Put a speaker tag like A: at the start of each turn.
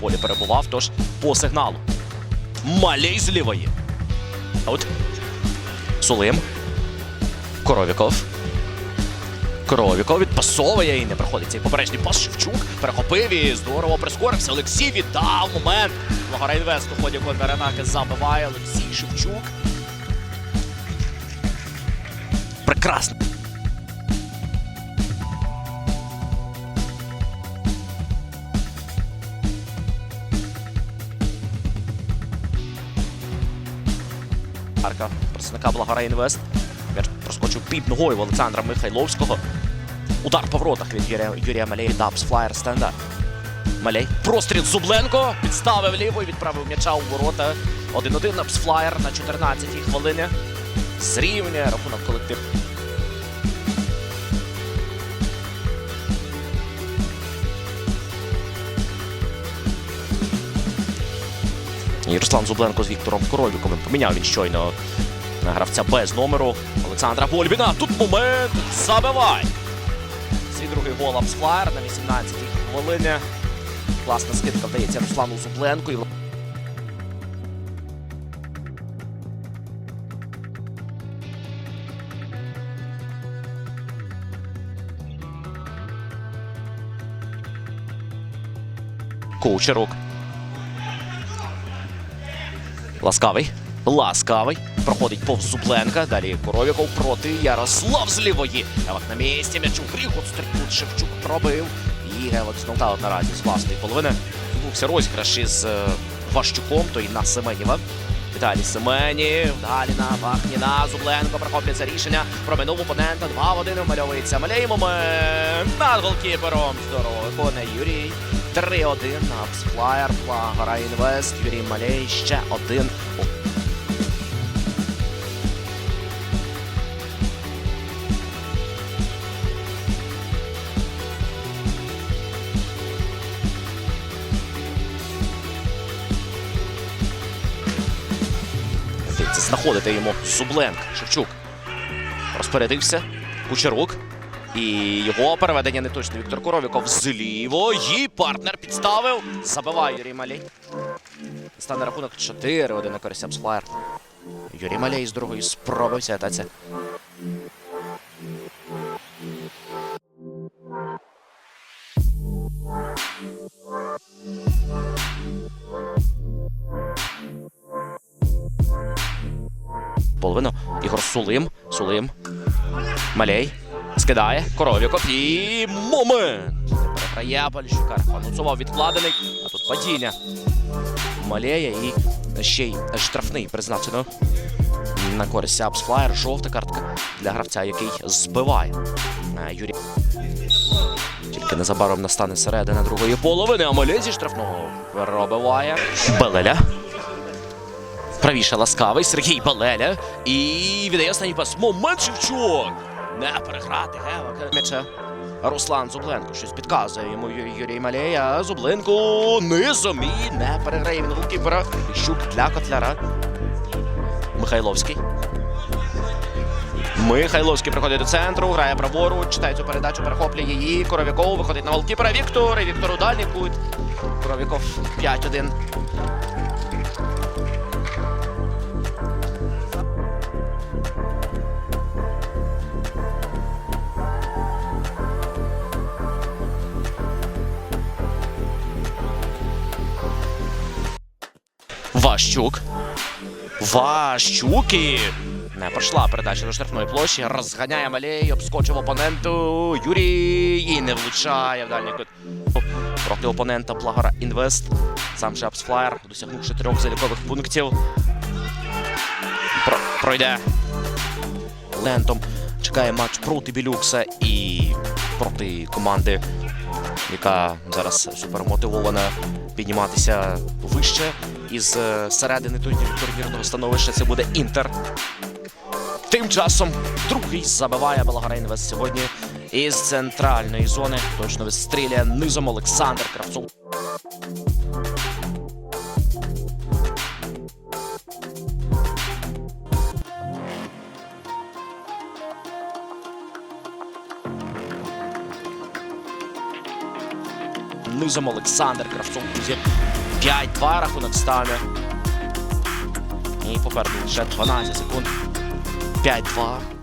A: полі перебував, тож по сигналу. Малей з лівої. От. Сулим. Коровіков. Коровіков відпасовує і не проходить цей поперечний пас. Шевчук перехопив і здорово прискорився. Олексій віддав момент. Лагора Інвест у ході контратаки забиває Олексій Шевчук. Прекрасно. Арка представника Благора Інвест. М'яч проскочив під ногою в Олександра Михайловського. Удар по воротах від Юрія, Юрія Малей. Дабс флаєр стенда. Малей. Простріл Зубленко. Підставив ліво і відправив м'яча у ворота. 1-1 Напсфлаєр на 14-й хвилині. Зрівнює рахунок колектив. І Руслан Зубленко з Віктором Коровіковим поміняв він щойно на гравця без номеру Олександра Больбіна. Тут момент забивай. Свій другий гол Апсфлаєр на 18-й хвилині. Класна скидка вдається Руслану Зубленку. І... Ласкавий. Ласкавий. Проходить повз Зубленка. Далі Коровіков проти Ярослав з лівої. Гелак на місці. М'яч у грі. Шевчук пробив. І Гелак знов наразі з власної половини. Відбувся розіграш із е, Ващуком, той на Семенєва. Віталій Семенів. Далі на Бахніна. Зубленко проходить рішення. Проминув опонента. 2 в 1 вмальовується Малей. Момент над голкіпером. Здорово виконує Юрій. 3-1 на Апсфлаєр. Гора Інвест. Юрій Малей. Ще один. Знаходити йому Зубленко. Шевчук розпорядився. Кучерук. І його переведення не точно. Віктор Коровіков з лівої. Партнер підставив. Забиває Юрій Малій. Стане рахунок 4-1 на користь Апсфлаєр. Юрій Малей з другої спроби вся атаці. Половину. Ігор Сулим. Сулим. Малей. Скидає. Коровіков. І момент. Переграє Поліщука. Анонсував відкладений. А тут падіння. Малея і ще й штрафний призначено. На користь Апсфлаєр. Жовта картка для гравця, який збиває. Е, Юрій. Тільки незабаром настане середина другої половини. А Малей зі штрафного пробиває. Белеля. Правіше ласкавий Сергій Балеля. І віддає останній пас. Момент Шевчук! Не переграти Гевак. М'яча. Руслан Зубленко щось підказує йому Юрій Малей, а Зубленко низом і не переграє він голкіпера. Щук для Котляра. Михайловський. Михайловський приходить до центру, грає праворуч, читає цю передачу, перехоплює її. Коровіков виходить на голкіпера. Віктор. І Віктор у дальній кут. Коровіков 5-1. Ващук. Ващук і не пройшла передача до штрафної площі. Розганяє Малей, обскочив опоненту. Юрій і не влучає в дальній кут. Проти опонента Благора Інвест. Сам же Апсфлаєр, досягнувши трьох залікових пунктів. Про пройде лентом. Чекає матч проти Білюкса і проти команди, яка зараз супермотивована підніматися вище із е, середини турнірного становища. Це буде Інтер. Тим часом другий забиває Белгора Інвест сьогодні із центральної зони. Точно вистріляє низом Олександр Кравцов. низом Олександр Кравцов. 5-2 рахунок стане. І попереду вже 12 секунд. 5-2.